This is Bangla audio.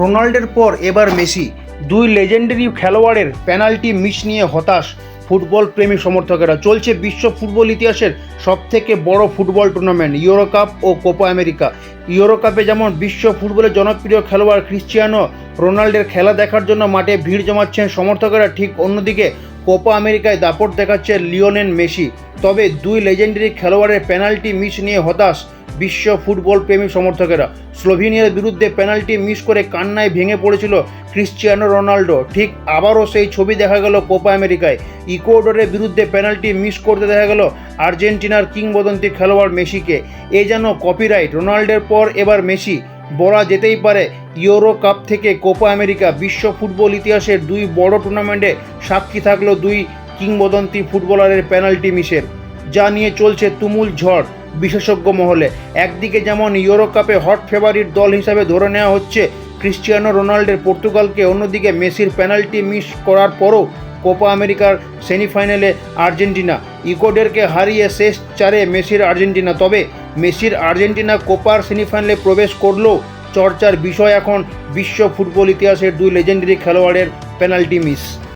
রোনাল্ডোর পর এবার মেসি, দুই লেজেন্ডারি খেলোয়াড়ের পেনাল্টি মিস নিয়ে হতাশ ফুটবল প্রেমী সমর্থকেরা। চলছে বিশ্ব ফুটবল ইতিহাসের সবথেকে বড় ফুটবল টুর্নামেন্ট ইউরো কাপ ও কোপা আমেরিকা ইউরো কাপে যেমন বিশ্ব ফুটবলের জনপ্রিয় খেলোয়াড় ক্রিশ্চিয়ানো রোনাল্ডোর খেলা দেখার জন্য মাঠে ভিড় জমাচ্ছেন সমর্থকেরা, ঠিক অন্যদিকে কোপা আমেরিকায় দাপট দেখাচ্ছে লিওনেন মেসি। তবে দুই লেজেন্ডারি খেলোয়াড়ের পেনাল্টি মিস নিয়ে হতাশ বিশ্ব ফুটবল প্রেমী সমর্থকেরা। স্লোভেনিয়ার বিরুদ্ধে পেনাল্টি মিস করে কান্নায় ভেঙে পড়েছিল ক্রিশ্চিয়ানো রোনাল্ডো। ঠিক আবারও সেই ছবি দেখা গেল কোপা আমেরিকায়। ইকুয়েডরের বিরুদ্ধে পেনাল্টি মিস করতে দেখা গেল আর্জেন্টিনার কিংবদন্তি খেলোয়াড় মেসিকে। এ যেন কপিরাইট। রোনাল্ডোর পর এবার মেসি। বলা যেতেই পারে, ইউরো কাপ থেকে কোপা আমেরিকা বিশ্ব ফুটবল ইতিহাসের দুই বড় টুর্নামেন্টে সাক্ষী থাকল দুই কিংবদন্তি ফুটবলারের পেনাল্টি মিসের। যা নিয়ে চলছে তুমুল ঝড়। বিশেষজ্ঞ মহলে। একদিকে যেমন ইউরো কাপে হট ফেভারিট দল হিসাবে ধরে নেওয়া হচ্ছে ক্রিশ্চিয়ানো রোনাল্ডোর পর্তুগালকে, অন্যদিকে মেসির পেনাল্টি মিস করার পরও কোপা আমেরিকার সেমিফাইনালে আর্জেন্টিনা। ইকোডেরকে হারিয়ে শেষ চারে মেসির আর্জেন্টিনা। তবে মেসির আর্জেন্টিনা কোপার সেমিফাইনালে প্রবেশ করলেও চর্চার বিষয় এখন বিশ্ব ফুটবল ইতিহাসের দুই লেজেন্ডারি খেলোয়াড়ের পেনাল্টি মিস।